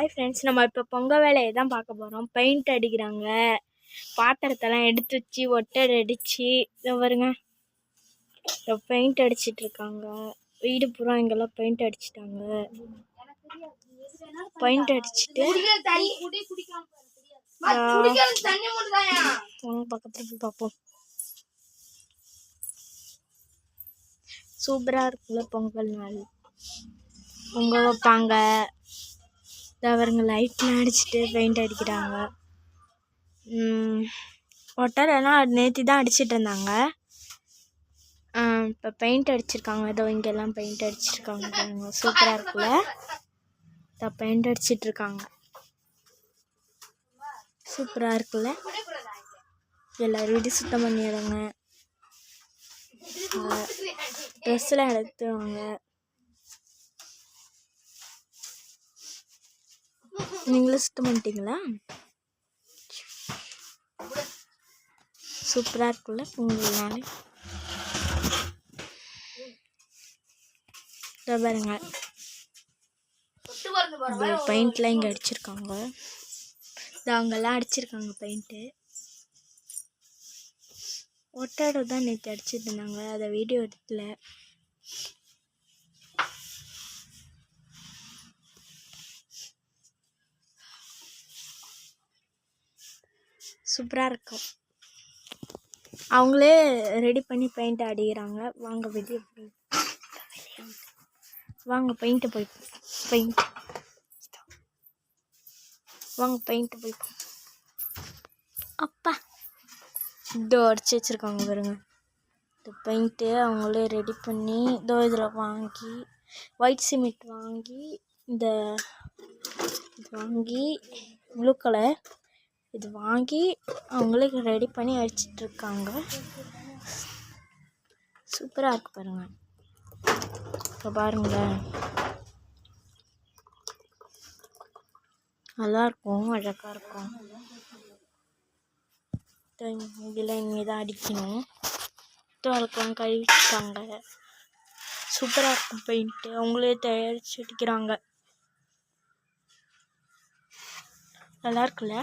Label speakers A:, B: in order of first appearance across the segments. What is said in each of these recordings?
A: Hi friends நம்ம இப்போ பொங்கல் வேலையை தான் பார்க்க போகிறோம் பெயிண்ட் அடிக்கிறாங்க. பாத்திரத்தெல்லாம் எடுத்து வச்சு ஒட்டடை அடித்து இதை வருங்க இப்போ பெயிண்ட் அடிச்சிட்டு இருக்காங்க. வீடு பூரா இங்கெல்லாம் பெயிண்ட் அடிச்சிட்டாங்க. பெயிண்ட் அடிச்சிட்டு பக்கத்தில் போய் பார்ப்போம். சூப்பராக இருக்குல்ல பொங்கல் நாள். பொங்கல் வைப்பாங்க. அவருங்க லைட்லாம் அடிச்சுட்டு பெயிண்ட் அடிக்கிறாங்க. ஒட்டரெல்லாம் நேற்று தான் அடிச்சிட்டு இருந்தாங்க இப்போ பெயிண்ட் அடிச்சிருக்காங்க. ஏதோ இங்கெல்லாம் பெயிண்ட் அடிச்சிருக்காங்க சூப்பராக இருக்குல்ல? இதை பெயிண்ட் அடிச்சிட்டு இருக்காங்க சூப்பராக இருக்குல்ல? எல்லோரும் வீடு சுத்தம் பண்ணிடுறாங்க ட்ரெஸ்லாம் எடுத்துவாங்க நீங்களும் சுத்தம் பண்ணிட்டீங்களா? சூப்பராக இருக்குல்ல? பொங்கல் நாள். பாருங்க. பெயிண்ட்லாம் இங்கே அடிச்சிருக்காங்க. இது அங்கெல்லாம் அடிச்சிருக்காங்க பெயிண்ட்டு ஒட்டாடோ தான் நேற்று அடிச்சிருந்தாங்க அதை வீடியோ எடுக்கல. சூப்பராக இருக்கும். அவங்களே ரெடி பண்ணி பெயிண்ட் அடிக்கிறாங்க. வாங்க வெளியே போய். வாங்க பெயிண்ட்டை போய். பெயிண்ட் வாங்க பெயிண்ட்டு போய். அப்பா. இதோ அடிச்சு வச்சுருக்காங்க பாருங்க. இந்த பெயிண்ட்டு அவங்களே ரெடி பண்ணி இதோ இதில் வாங்கி ஒயிட் சிமெண்ட் வாங்கி இந்த இது வாங்கி ப்ளூ கலர் இது வாங்கி அவங்களே ரெடி பண்ணி அடிச்சிட்ருக்காங்க. சூப்பராக இருக்கு பாருங்கள் இப்போ பாருங்களேன். நல்லாயிருக்கும் அழகாக இருக்கும். இதில் இங்கே தான் அடிக்கணும். துவக்கம் கழுவிட்டாங்க சூப்பராக இருக்கும் பெயிண்ட்டு அவங்களே தயாரித்து அடிக்கிறாங்க நல்லா இருக்குல்ல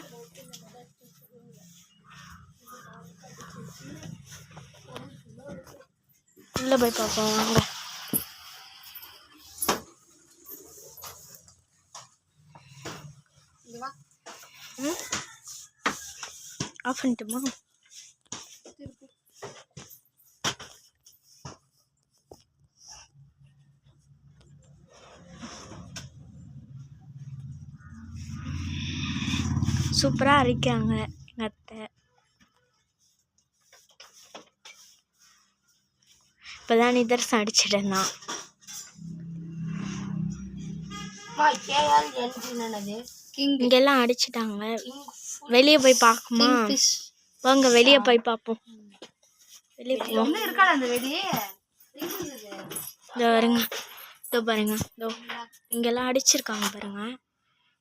A: உள்ளே போய் பார்ப்போம் வாங்க. ஆஃப் பண்ணிட்டுமா? சூப்பராக அரைக்கிறாங்க எங்கள் அத்தை. இப்போ தான் நிதர்சனம் அடிச்சிட்டு இருந்தான் இங்கெல்லாம் அடிச்சிட்டாங்க. வெளியே போய் பார்க்குமா? வாங்க வெளியே போய் பார்ப்போம். வெளியே போவோம். இதோ வருங்க இதோ பாருங்க. இதோ. இங்கெல்லாம் அடிச்சிருக்காங்க பாருங்க.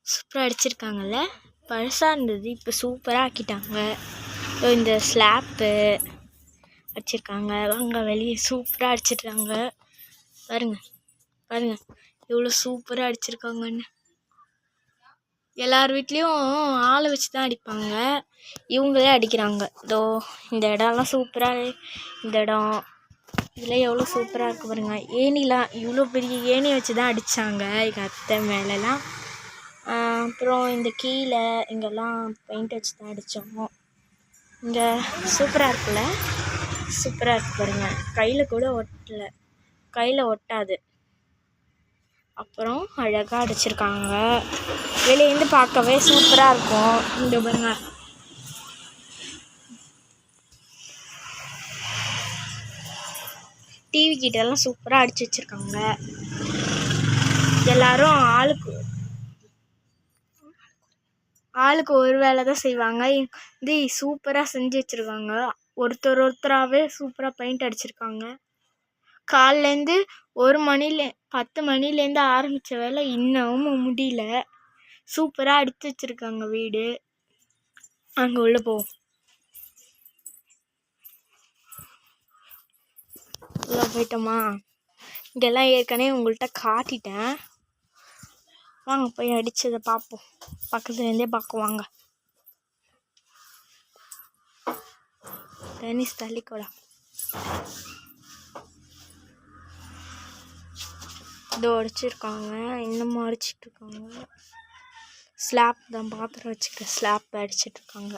A: சூப்பராக அடிச்சிருக்காங்கல்ல. பழசாக இருந்தது. இப்போ சூப்பராக ஆக்கிட்டாங்க. இந்த ஸ்லாப்பு வச்சுருக்காங்க. வாங்க வெளியே சூப்பராக அடிச்சிருக்காங்க. பாருங்கள் பாருங்கள் எவ்வளோ சூப்பராக அடிச்சிருக்காங்கன்னு. எல்லார் வீட்லேயும் ஆளை வச்சு தான் அடிப்பாங்க. இவங்களே அடிக்கிறாங்க. இதோ இந்த இடம்லாம் சூப்பராக இந்த இடம். இதில் எவ்வளோ சூப்பராக இருக்குது பாருங்கள் ஏணிலாம் இவ்வளோ பெரிய ஏணி வச்சு தான் அடித்தாங்க எங்கள் அத்தை மேலெலாம். அப்புறம் இந்த கீழே இங்கெல்லாம் பெயிண்ட் வச்சு தான் அடித்தோம் இங்கே சூப்பராக இருக்குல்ல? சூப்பராக இருக்குது பாருங்கள் கையில் கூட ஒட்டலை. கையில் ஒட்டாது. அப்புறம் அழகாக அடிச்சிருக்காங்க. வெளியேருந்து பார்க்கவே சூப்பராக இருக்கும். இந்த பாருங்க. டிவி கிட்டலாம் சூப்பராக அடிச்சு வச்சுருக்காங்க. எல்லாரும் ஆளுக்கு ஆளுக்கு ஒரு வேலை தான் செய்வாங்க. இது சூப்பராக செஞ்சு வச்சுருக்காங்க. ஒருத்தர் ஒருத்தராகவே சூப்பராக பெயிண்ட் அடிச்சிருக்காங்க. காலைலேருந்து ஒரு மணிலே பத்து மணிலேருந்து ஆரம்பித்த வேலை இன்னமும் முடியல. சூப்பராக அடித்து வச்சுருக்காங்க வீடு. அங்கே உள்ள போவோம். உள்ள போயிட்டோமா? இங்கெல்லாம் ஏற்கனவே உங்கள்கிட்ட காட்டிட்டேன். வாங்க போய் அடிச்சதை பார்ப்போம். பக்கத்துலேருந்தே பார்க்க வாங்க. டென்னிஸ் தள்ளிக்கோடா. இதோ அடிச்சிருக்காங்க இன்னமும் அடிச்சிட்டு இருக்காங்க ஸ்லாப் தான் பாத்திரம் வச்சுக்கிற ஸ்லாப் அடிச்சிட்டு இருக்காங்க